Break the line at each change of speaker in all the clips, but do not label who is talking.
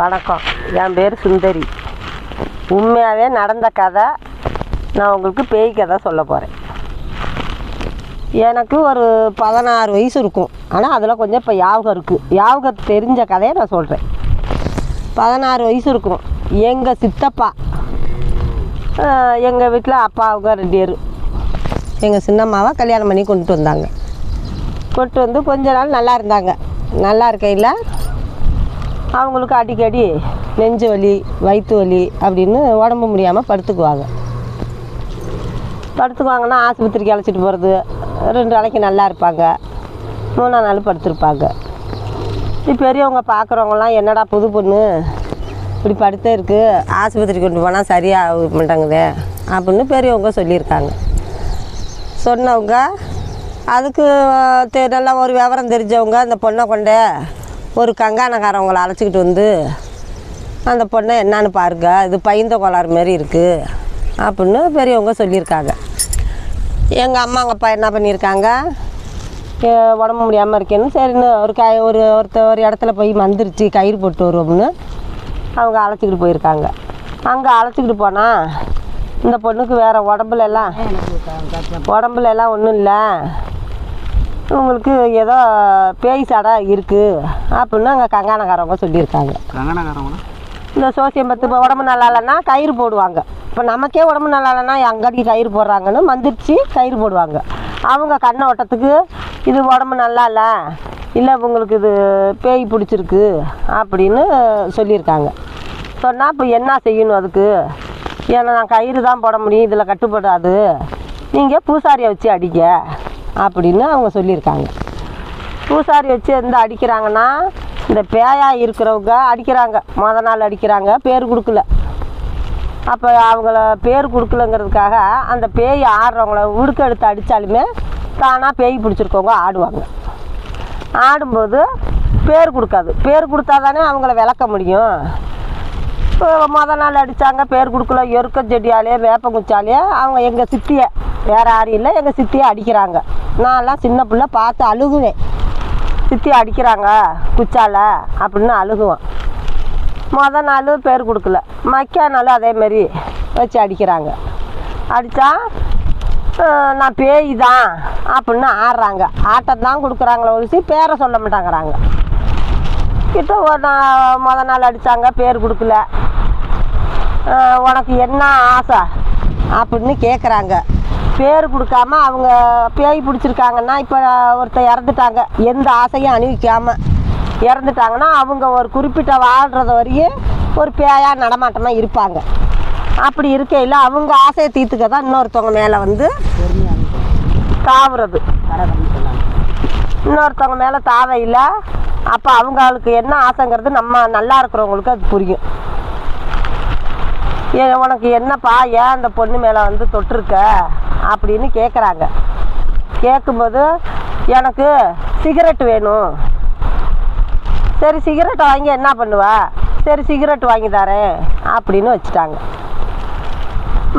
வணக்கம். என் பேர் சுந்தரி. உண்மையாகவே நடந்த கதை நான் உங்களுக்கு பேய் கதை சொல்ல போகிறேன் எனக்கு ஒரு பதினாறு வயசு இருக்கும். ஆனால் அதில் கொஞ்சம் இப்போ ஞாபகம் இருக்குது ஞாபகம் தெரிஞ்ச கதையை நான் சொல்கிறேன் பதினாறு வயசு இருக்கும். எங்கள் சித்தப்பா எங்கள் வீட்டில் அப்பாவுக்கு ரெண்டு பேர். எங்கள் சின்னம்மாவை கல்யாணம் பண்ணி கொண்டுட்டு வந்தாங்க. கொண்டு வந்து கொஞ்ச நாள் நல்லா இருந்தாங்க. நல்லா இருக்கையில் அவங்களுக்கு அடிக்கடி நெஞ்சு வலி வயிற்று வலி அப்படின்னு உடம்பு முடியாமல் படுத்துக்குவாங்க. படுத்துக்குவாங்கன்னா ஆஸ்பத்திரிக்கு அழைச்சிட்டு போகிறது ரெண்டு நாளைக்கு நல்லா இருப்பாங்க. மூணாம் நாள் படுத்துருப்பாங்க. இப்படி பெரியவங்க பார்க்குறவங்களாம் என்னடா புது பொண்ணு? இப்படி படுத்தே இருக்குது ஆஸ்பத்திரி கொண்டு போனால் சரியாக மாட்டாங்குதே அப்படின்னு பெரியவங்க சொல்லியிருக்காங்க. சொன்னவங்க அதுக்கு தெ- நல்லா ஒரு விவரம் தெரிஞ்சவங்க அந்த பொண்ணை கொண்டு ஒரு கங்கானக்காரவங்களை அழைச்சிக்கிட்டு வந்து அந்த பொண்ணை என்னான்னு பாருங்க இது பயந்த கோளாறு மாரி இருக்குது அப்படின்னு பெரியவங்க சொல்லியிருக்காங்க. எங்கள் அம்மா எங்கள் அப்பா என்ன பண்ணியிருக்காங்க? உடம்பு முடியாமல் இருக்கேன்னு சரின்னு ஒரு கை ஒரு ஒருத்த ஒரு இடத்துல போய் மந்திரிச்சு கயிறு போட்டு வருவோம்னு அவங்க அழைச்சிக்கிட்டு போயிருக்காங்க. அங்கே அழைச்சிக்கிட்டு போனால் இந்த பொண்ணுக்கு வேறு உடம்புல எல்லாம் உடம்புல எல்லாம் ஒன்றும் இல்லை உங்களுக்கு ஏதோ பேய் சடை இருக்குது அப்படின்னு அங்கே கங்கானக்காரவங்க சொல்லியிருக்காங்க.
கங்கனக்காரவங்களா
இந்த சோசியம் பத்து இப்போ உடம்பு நல்லா இல்லைன்னா கயிறு போடுவாங்க. இப்போ நமக்கே உடம்பு நல்லா இல்லைன்னா அங்கடிக்கு கயிறு போடுறாங்கன்னு மந்திரிச்சு கயிறு போடுவாங்க. அவங்க கண்ணை ஓட்டத்துக்கு இது உடம்பு நல்லா இல்லை இல்லை உங்களுக்கு இது பேய் பிடிச்சிருக்கு அப்படின்னு சொல்லியிருக்காங்க. சொன்னால் இப்போ என்ன செய்யணும் அதுக்கு? ஏன்னா நான் கயிறு தான் போட முடியும் இதில் கட்டுப்படாது. நீங்கள் பூசாரியை வச்சு அடிக்க அப்படின்னு அவங்க சொல்லியிருக்காங்க. பூசாரி வச்சு எந்த அடிக்கிறாங்கன்னா இந்த பேயா இருக்கிறவங்க அடிக்கிறாங்க. மொதல் நாள் அடிக்கிறாங்க பேர் கொடுக்கல. அப்போ அவங்கள பேர் கொடுக்கலங்கிறதுக்காக அந்த பேய் ஆடுறவங்கள உடுக்க எடுத்து அடித்தாலுமே தானாக பேய் பிடிச்சிருக்கவங்க ஆடுவாங்க. ஆடும்போது பேர் கொடுக்காது. பேர் கொடுத்தா தானே அவங்கள விளக்க முடியும். இப்போ மொதல் நாள் அடித்தாங்க பேர் கொடுக்கல எருக்க செடியாலே வேப்பங்குச்சாலே அவங்க எங்கள் சித்தியை வேறு யாரும் இல்லை எங்கள் சித்தியை அடிக்கிறாங்க. நான்லாம் சின்ன பிள்ளை பார்த்து அழுகுவேன். சித்தி அடிக்கிறாங்க குச்சால அப்படின்னு அழுகுவோம் மொதல் நாள் பேர் கொடுக்கல. மக்கா நாள் அதேமாரி வச்சு அடிக்கிறாங்க. அடித்தா நான் பேய் தான் அப்படின்னு ஆடுறாங்க. ஆட்டை தான் கொடுக்குறாங்களே ஒழிச்சு பேரை சொல்ல மாட்டாங்கிறாங்க. கிட்ட ஒரு நாள் முத நாள் அடித்தாங்க பேர் கொடுக்கல. உனக்கு என்ன ஆசை? அப்படின்னு கேட்குறாங்க பேர் கொடுக்காம அவங்க பேய் பிடிச்சிருக்காங்கன்னா இப்போ ஒருத்தர் இறந்துட்டாங்க. எந்த ஆசையும் அணிவிக்காமல் இறந்துட்டாங்கன்னா அவங்க ஒரு குறிப்பிட்ட வாழ்கிறத வரையும் ஒரு பேயா நடமாட்டமாக இருப்பாங்க. அப்படி இருக்கையில் அவங்க ஆசையை தீர்த்துக்க தான் இன்னொருத்தவங்க மேலே வந்து தாவுறது. இன்னொருத்தவங்க மேலே தாவையில் அப்போ அவங்களுக்கு என்ன ஆசைங்கிறது நம்ம நல்லா இருக்கிறவங்களுக்கு அது புரியும். உனக்கு என்னப்பா ஏன் அந்த பொண்ணு மேலே வந்து தொட்டிருக்க? அப்படின்னு கேட்குறாங்க கேட்கும்போது எனக்கு சிகரெட் வேணும். சரி சிகரெட் வாங்கி என்ன பண்ணுவா? சரி சிகரெட் வாங்கி தரேன் அப்படின்னு வச்சுட்டாங்க.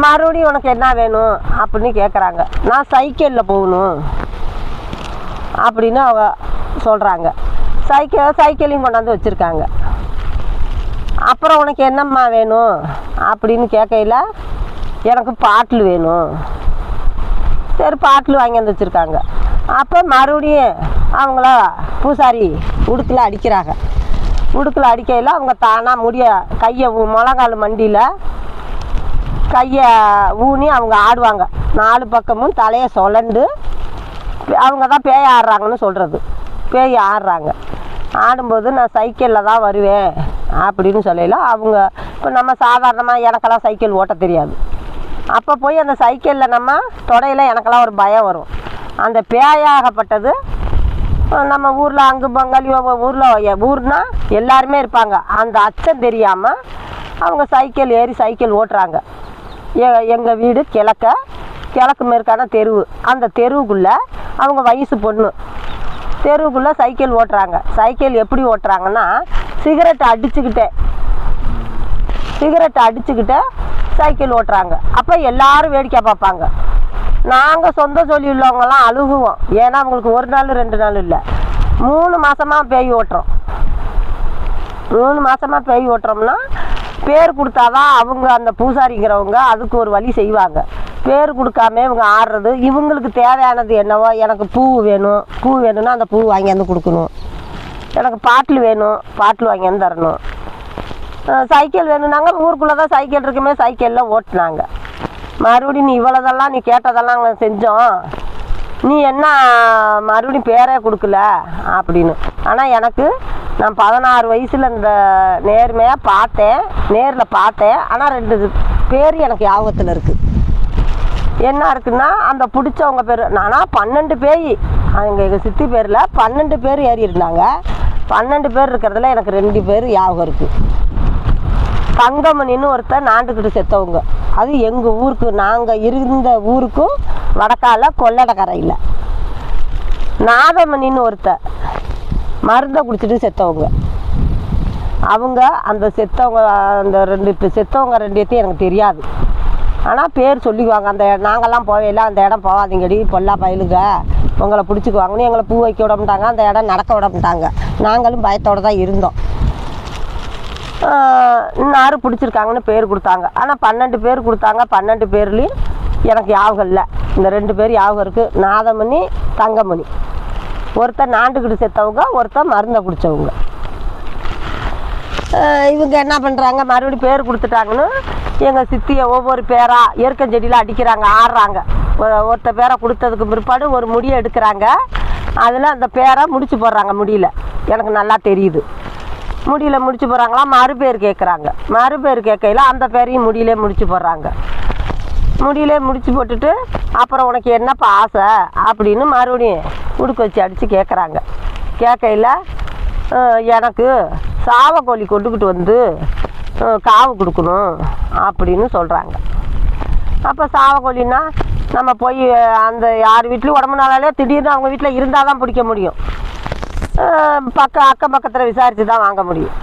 மறுபடியும் உனக்கு என்ன வேணும் அப்படின்னு கேட்குறாங்க நான் சைக்கிளில் போகணும் அப்படின்னு அவங்க சொல்கிறாங்க சைக்கிள் சைக்கிளையும் கொண்டாந்து வச்சுருக்காங்க. அப்புறம் உனக்கு என்னம்மா வேணும் அப்படின்னு கேட்கையில் எனக்கு பாட்டில் வேணும். சரி பாட்டில் வாங்கி வந்து வச்சுருக்காங்க. அப்போ மறுபடியும் அவங்கள பூசாரி உடுக்கில் அடிக்கிறாங்க. உடுக்கில் அடிக்கையில் அவங்க தானாக முடிய கையை மிளகால் முழங்கால் மண்டியில் கையை ஊனி அவங்க ஆடுவாங்க. நாலு பக்கமும் தலையை சொலண்டு அவங்க தான் பேய் ஆடுறாங்கன்னு சொல்கிறது பேய் ஆடுறாங்க. ஆடும்போது நான் சைக்கிளில் தான் வருவேன் அப்படின்னு சொல்லல. அவங்க இப்போ நம்ம சாதாரணமாக எனக்கெல்லாம் சைக்கிள் ஓட்ட தெரியாது. அப்போ போய் அந்த சைக்கிளில் நம்ம தொடையில் எனக்கெல்லாம் ஒரு பயம் வரும். அந்த பேயாகப்பட்டது நம்ம ஊரில் அங்கு பங்காளி ஊரில் ஊர்னா எல்லாருமே இருப்பாங்க. அந்த அச்சம் தெரியாமல் அவங்க சைக்கிள் ஏறி சைக்கிள் ஓட்டுறாங்க. எ எங்கள் வீடு கிழக்க கிழக்கு மேற்கான தெருவு. அந்த தெருவுக்குள்ளே அவங்க வயசு பொண்ணு. தெருவுக்குள்ளே சைக்கிள் ஓட்டுறாங்க. சைக்கிள் எப்படி ஓட்டுறாங்கன்னா சிகரெட் அடிச்சுக்கிட்டே சிகரெட் அடிச்சுக்கிட்டே சைக்கிள் ஓட்டுறாங்க. அப்போ எல்லாரும் வேடிக்கை பார்ப்பாங்க. நாங்கள் சொந்த சொல்லி உள்ளவங்கலாம் அழுகுவோம். ஏன்னா அவங்களுக்கு ஒரு நாள் ரெண்டு நாள் இல்லை. மூணு மாதமாக பேய் ஓட்டுறோம். மூணு மாதமாக பேய் ஓட்டுறோம்னா பேர் கொடுத்தாதான் அவங்க அந்த பூசாரிங்கிறவங்க அதுக்கு ஒரு வழி செய்வாங்க. பேர் கொடுக்காம இவங்க ஆடுறது இவங்களுக்கு தேவையானது என்னவோ எனக்கு பூ வேணும் பூ வேணும்னா அந்த பூ வாங்கியாந்து கொடுக்கணும். எனக்கு பாட்டில் வேணும் பாட்டில் வாங்கியாந்து தரணும். சைக்கிள் வேணும்னாங்க. ஊருக்குள்ளே தான் சைக்கிள் இருக்குமே சைக்கிளில் ஓட்டுனாங்க. மறுபடியும் நீ இவ்வளோதெல்லாம் நீ கேட்டதெல்லாம் நாங்கள் செஞ்சோம். நீ என்ன மறுபடியும் பேரே கொடுக்கல? அப்படின்னு. ஆனால் எனக்கு நான் பதினாறு வயசில் இந்த நேர்மையாக பார்த்தேன். நேரில் பார்த்தேன். ஆனால் ரெண்டு பேர் எனக்கு ஞாபகத்தில் இருக்குது என்ன இருக்குன்னா அந்த பிடிச்சவங்க பேர் நானா பன்னெண்டு பேய் அங்கே எங்கள் சித்தி பேரில் பன்னெண்டு பேர் ஏறி இருந்தாங்க. பன்னெண்டு பேர் இருக்கிறதுல எனக்கு ரெண்டு பேர் ஞாபகம் இருக்குது தங்கமணின்னு ஒருத்தர் நாண்டுக்கிட்டு செத்தவங்க. அது எங்கள் ஊருக்கு நாங்கள் இருந்த ஊருக்கும் வடக்கால கொள்ளடக்கரையில். நாதமணின்னு ஒருத்தர் மருந்தை குடிச்சிட்டு செத்தவங்க. அவங்க அந்த செத்தவங்க அந்த ரெண்டு இப்போ செத்தவங்க ரெண்டு எனக்கு தெரியாது. ஆனால் பேர் சொல்லிக்குவாங்க அந்த நாங்கள்லாம் போவையில அந்த இடம் போகாதீங்கடி பொல்லா பயலுங்க உங்களை பிடிச்சிக்குவாங்கன்னு எங்களை பூ வைக்க விட மாட்டாங்க அந்த இடம் நடக்க விட மாட்டாங்க. நாங்களும் பயத்தோடு தான் இருந்தோம். ஆஹ் பிடிச்சிருக்காங்கன்னு பேர் கொடுத்தாங்க. ஆனால் பன்னெண்டு பேர் கொடுத்தாங்க. பன்னெண்டு பேர்லேயும் எனக்கு ஞாபகம் இல்லை. இந்த ரெண்டு பேர் ஞாபகம் இருக்குது நாதமணி தங்கமணி. ஒருத்தர் நாண்டுக்கிட்டு செத்தவங்க ஒருத்தர் மருந்தை குடித்தவங்க இவங்க என்ன பண்ணுறாங்க மறுபடியும் பேர் கொடுத்துட்டாங்கன்னு எங்கள் சித்தியை ஒவ்வொரு பேராக இயற்கஞ்செடியில் அடிக்கிறாங்க ஆடுறாங்க. ஒருத்த பேரை கொடுத்ததுக்கு பிற்பாடு ஒரு முடியை எடுக்கிறாங்க. அதில் அந்த பேரை முடிச்சு போடுறாங்க முடியல. எனக்கு நல்லா தெரியுது. முடியல முடிச்சு போகிறாங்களா மறுபேர் கேட்குறாங்க மறுபேர் கேட்கையில் அந்த பேரையும் முடியலே முடிச்சு போடுறாங்க. முடியலே முடிச்சு போட்டுட்டு அப்புறம் உனக்கு என்னப்பா ஆசை? அப்படின்னு மறுபடியும் உடுக்க வச்சு அடித்து கேட்குறாங்க கேட்கையில் எனக்கு சாவக்கோழி கொண்டுக்கிட்டு வந்து காவு கொடுக்கணும் அப்படின்னு சொல்கிறாங்க அப்போ சாவக்கோழின்னா நம்ம போய் அந்த யார் வீட்லையும் உடம்பு நாளாலே திடீர்னு அவங்க வீட்டில் இருந்தால் தான் பிடிக்க முடியும். பக்கம் அக்கம் பக்கத்தில் விசாரித்து தான் வாங்க முடியும்.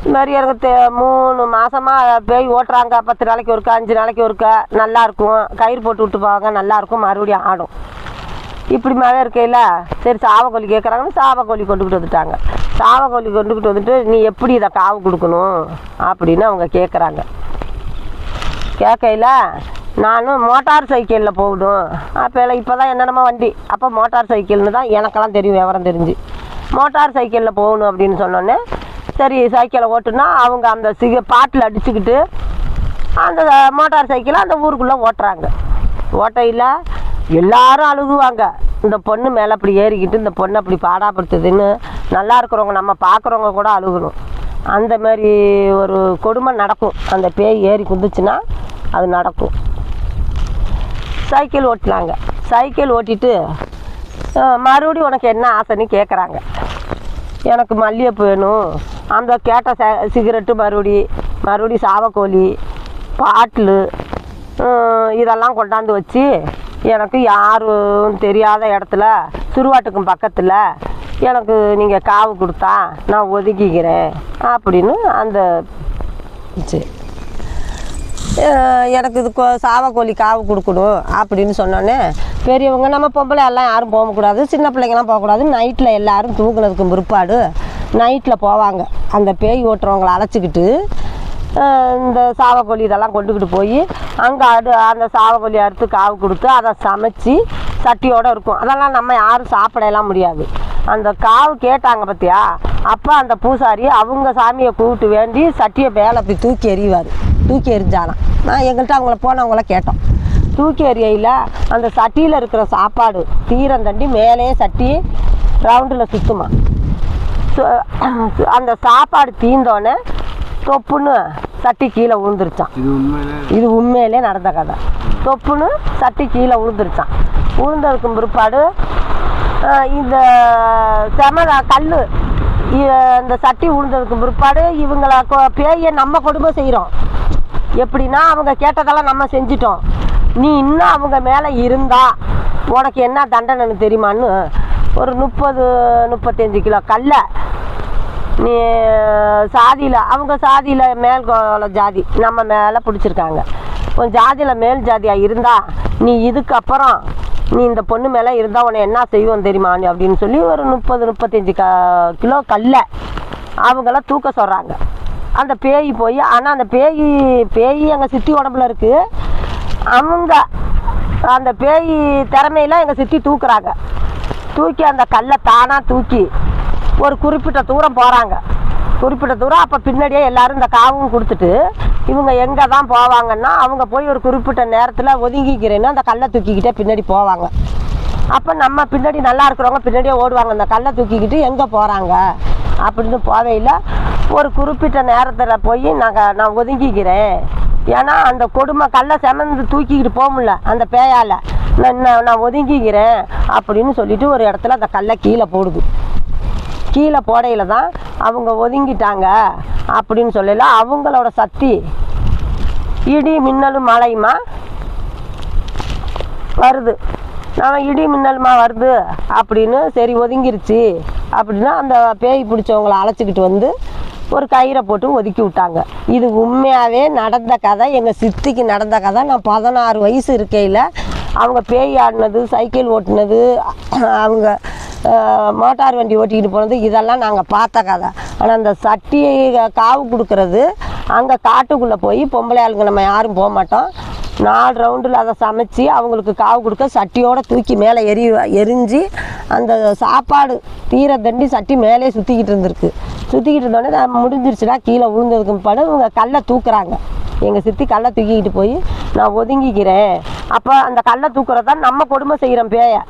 இது மாதிரி எனக்கு தே மூணு மாதமாக பேய் ஓட்டுறாங்க. பத்து நாளைக்கு ஒருக்கா அஞ்சு நாளைக்கு ஒருக்கா நல்லாயிருக்கும் கயிறு போட்டு விட்டு போவாங்க நல்லாயிருக்கும் மறுபடியும் ஆடும். இப்படி மேலே இருக்கையில் சரி சாவக்கோழி கேட்குறாங்கன்னு சாவக்கோழி கொண்டுக்கிட்டு வந்துட்டாங்க. சாவக்கோழி கொண்டுக்கிட்டு வந்துட்டு நீ எப்படி இதை காவு கொடுக்கணும்? அப்படின்னு அவங்க கேட்குறாங்க கேட்கையில் நானும் மோட்டார் சைக்கிளில் போகணும் அப்போ இப்போ தான் என்னென்னமோ வண்டி. அப்போ மோட்டார் சைக்கிள்னு தான் எனக்கெல்லாம் தெரியும் விவரம் தெரிஞ்சு. மோட்டார் சைக்கிளில் போகணும் அப்படின்னு சொன்னோன்னே சரி சைக்கிளை ஓட்டுனா அவங்க அந்த சிக பாட்டில் அடிச்சுக்கிட்டு அந்த மோட்டார் சைக்கிளை அந்த ஊருக்குள்ளே ஓட்டுறாங்க. ஓட்டையில் எல்லாரும் அழுகுவாங்க. இந்த பொண்ணு மேலே அப்படி ஏறிக்கிட்டு இந்த பொண்ணு அப்படி பாடாப்படுத்துதுன்னு நல்லா இருக்கிறவங்க நம்ம பார்க்குறவங்க கூட அழுகணும். அந்த மாதிரி ஒரு கொடுமை நடக்கும். அந்த பேய் ஏறி குந்துச்சுன்னா அது நடக்கும். சைக்கிள் ஓட்டினாங்க. சைக்கிள் ஓட்டிட்டு மறுபடியும் உனக்கு என்ன ஆசைன்னு கேட்குறாங்க எனக்கு மல்லிகைப்பூ வேணும். அந்த கேட்ட ச சிகரெட்டு மறுபடி மறுபடி சாவக்கோழி பாட்டிலு இதெல்லாம் கொண்டாந்து வச்சு எனக்கு யாரும் தெரியாத இடத்துல திருவாட்டுக்கும் பக்கத்தில் எனக்கு நீங்கள் காவு கொடுத்தா நான் ஒதுக்கிக்கிறேன். அப்படின்னு அந்த சரி. எனக்கு இது கொ- சாவக்கோழி காவு கொடுக்கணும் அப்படின்னு சொன்னோன்னே பெரியவங்க நம்ம பொம்பளை எல்லாம் யாரும் போகக்கூடாது சின்ன பிள்ளைங்கலாம் போகக்கூடாது நைட்டில் எல்லாரும் தூங்குனதுக்கு பிற்பாடு நைட்டில் போவாங்க. அந்த பேய் ஓட்டுறவங்களை அழைச்சிக்கிட்டு இந்த சாவக்கோழி இதெல்லாம் கொண்டுக்கிட்டு போய் அங்கே அடு அந்த சாவக்கோழி அறுத்து காவு கொடுத்து அதை சமைச்சு சட்டியோடு இருக்கும். அதெல்லாம் நம்ம யாரும் சாப்பிடலாம் முடியாது. அந்த காவு கேட்டாங்க பார்த்தியா அப்போ அந்த பூசாரி அவங்க சாமியை கூப்பிட்டு வேண்டி சட்டியை மேலே அப்படி தூக்கி எறிவார். தூக்கி எறிஞ்சாலாம் நான் எங்கள்கிட்ட அவங்கள போனவங்கள கேட்டோம். தூக்கி எறியையில் அந்த சட்டியில் இருக்கிற சாப்பாடு தீரம் தண்டி மேலே சட்டி ரவுண்டில் சுற்றுமா சு- அந்த சாப்பாடு தீந்தோடனே தொப்புன்னு சட்டி கீழே விழுந்துருச்சான்
இது உண்மையிலே?
நடந்த கதை. தொப்புன்னு சட்டி கீழே விழுந்துருச்சான் விழுந்ததுக்கு பிற்பாடு இந்த செமல கல் இந்த சட்டி விழுந்ததுக்கு பிற்பாடு இவங்களை பேயை நம்ம கொடுமை செய்கிறோம் எப்படின்னா அவங்க கேட்டதெல்லாம் நம்ம செஞ்சிட்டோம். நீ இன்னும் அவங்க மேலே இருந்தா உனக்கு என்ன தண்டனைன்னு தெரியுமான்னு? ஒரு முப்பது முப்பத்தஞ்சு கிலோ கல்லை. நீ சாதியில் அவங்க சாதியில் மேல் கோல ஜாதி நம்ம மேலே பிடிச்சிருக்காங்க. உன் ஜாதியில் மேல் ஜாதியாக இருந்தால் நீ இதுக்கப்புறம் நீ இந்த பொண்ணு மேலே இருந்தால் உன்னை என்ன செய்வோம் தெரியுமா நீ அப்படின்னு சொல்லி ஒரு முப்பது முப்பத்தஞ்சு க கிலோ கல்லை அவங்களாம் தூக்க சொல்கிறாங்க அந்த பேய் போய் ஆனால் அந்த பேய் பேய் எங்கள் சித்தி உடம்புல இருக்குது அவங்க அந்த பேய் திறமையில எங்கள் சித்தி தூக்குறாங்க. தூக்கி அந்த கல்லை தானாக தூக்கி ஒரு குறிப்பிட்ட தூரம் போகிறாங்க குறிப்பிட்ட தூரம் அப்போ பின்னாடியே எல்லாரும் இந்த காவும் கொடுத்துட்டு இவங்க எங்கே தான் போவாங்கன்னா அவங்க போய் ஒரு குறிப்பிட்ட நேரத்தில் ஒதுங்கிக்கிறேன்னா அந்த கல்லை தூக்கிக்கிட்டே பின்னாடி போவாங்க. அப்போ நம்ம பின்னாடி நல்லா இருக்கிறவங்க பின்னாடியே ஓடுவாங்க. அந்த கல்லை தூக்கிக்கிட்டு எங்கே போகிறாங்க அப்படின்னு போவையில் ஒரு குறிப்பிட்ட நேரத்தில் போய் நாங்கள் நான் ஒதுங்கிக்கிறேன். ஏன்னா அந்த கொடுமை கல்லை செமந்து தூக்கிக்கிட்டு போக முடியல. அந்த பேயால். நான் நான் நான் ஒதுங்கிக்கிறேன் அப்படின்னு சொல்லிட்டு ஒரு இடத்துல அந்த கல்லை கீழே போடுது. கீழே போடையில் தான் அவங்க ஒதுங்கிட்டாங்க அப்படின்னு சொல்லல. அவங்களோட சக்தி இடி மின்னலும் மழையுமா? வருது. நான் இடி மின்னலுமா வருது அப்படின்னு சரி ஒதுங்கிருச்சு அப்படின்னா அந்த பேய் பிடிச்சவங்களை அழைச்சிக்கிட்டு வந்து ஒரு கயிறை போட்டு ஒதுக்கி விட்டாங்க. இது உண்மையாகவே நடந்த கதை. எங்கள் சித்திக்கு நடந்த கதை. நான் பதினாறு வயசு இருக்கையில் அவங்க பேய் ஆடினது சைக்கிள் ஓட்டினது அவங்க மோட்டார் வண்டி ஓட்டிக்கிட்டு போனது இதெல்லாம் நாங்கள் பார்த்த கதை. ஆனால் அந்த சட்டியை காவு கொடுக்கறது அங்கே காட்டுக்குள்ளே போய் பொம்பளை ஆளுங்க நம்ம யாரும் போக மாட்டோம். நாலு ரவுண்டில் அதை சமைச்சு அவங்களுக்கு காவு கொடுக்க சட்டியோடு தூக்கி மேலே எரி எரிஞ்சு அந்த சாப்பாடு தீர தண்டி சட்டி மேலே சுற்றிக்கிட்டு இருந்திருக்கு. சுற்றிக்கிட்டு இருந்தோடனே நான் கீழே விழுந்ததுக்கு படம் இவங்க கல்லை தூக்குறாங்க. எங்கள் சித்தி கல்லை தூக்கிக்கிட்டு போய் நான் ஒதுங்கிக்கிறேன். அப்போ அந்த கல்லை தூக்குறதான் நம்ம கொடுமை செய்கிறோம் பேயை.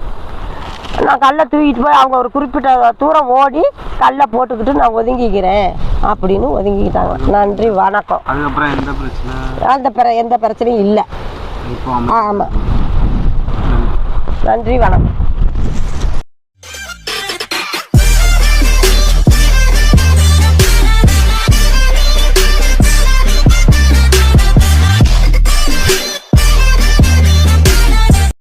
நான் கல்லை தூக்கிட்டு போய் அவங்க ஒரு குறிப்பிட்ட தூரம் ஓடி கல்லை போட்டுக்கிட்டு நான் ஒதுங்கிக்கிறேன் அப்படின்னு ஒதுங்கிக்கிட்டாங்க. நன்றி வணக்கம்.
அதுக்கப்புறம் எந்த பிரச்சனை?
அந்த பிற எந்த பிரச்சனையும் இல்லை. ஆமாம் நன்றி வணக்கம்.